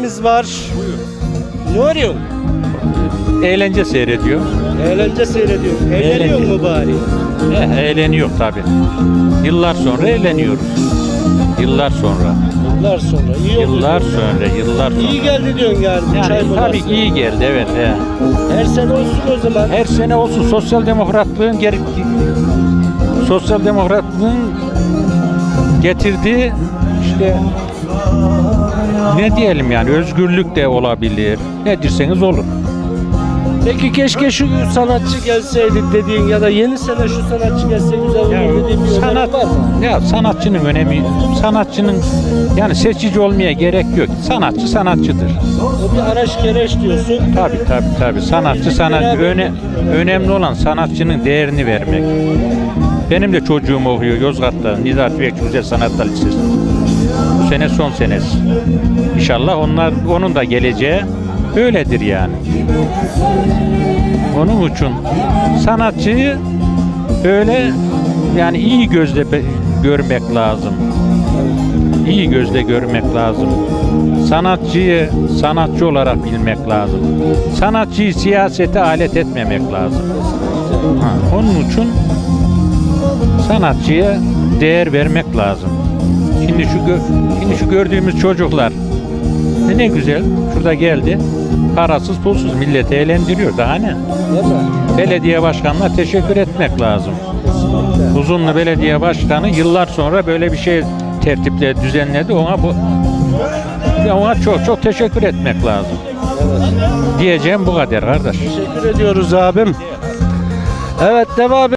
abimiz var. Ne arıyorsun? Eğlence seyrediyor. Eğlence seyrediyor. Eğleniyor Eğlence. mu bari? Eh, eğleniyor tabi. Yıllar sonra eğleniyoruz. Yıllar sonra. Yıllar sonra. iyi oldu. Yıllar sonra, yıllar sonra. İyi geldi diyorsun yani. bu çay Yani molası. tabii ki iyi geldi evet. he. Her sene olsun o zaman. Her sene olsun sosyal demokratlığın geri sosyal demokratlığın getirdiği işte ne diyelim yani özgürlük de olabilir. Ne dirseniz olur. Peki keşke şu sanatçı gelseydi dediğin ya da yeni sene şu sanatçı gelse güzel olur dediğin bir sanat sanat var mı? ya sanatçının önemi sanatçının yani seçici olmaya gerek yok. Sanatçı sanatçıdır. O bir araç gereç diyorsun. Tabi tabi tabi sanatçı sanat öne, önemli olan sanatçının değerini vermek. Benim de çocuğum okuyor Yozgat'ta Nida Tüfekçi Güzel Sanatlar Lisesi. Sene son senesi. İnşallah onlar onun da geleceği öyledir yani. Onun için sanatçıyı öyle yani iyi gözle görmek lazım. İyi gözle görmek lazım. Sanatçıyı sanatçı olarak bilmek lazım. Sanatçıyı siyasete alet etmemek lazım. Ha, onun için sanatçıya değer vermek lazım. Şimdi şu şimdi şu gördüğümüz çocuklar ne, ne güzel şurada geldi. Parasız pulsuz milleti eğlendiriyor. Daha ne? Belediye başkanına teşekkür etmek lazım. Uzunlu belediye başkanı yıllar sonra böyle bir şey tertiple düzenledi. Ona bu ona çok çok teşekkür etmek lazım. Evet. Diyeceğim bu kadar kardeş. Teşekkür ediyoruz abim. Evet devam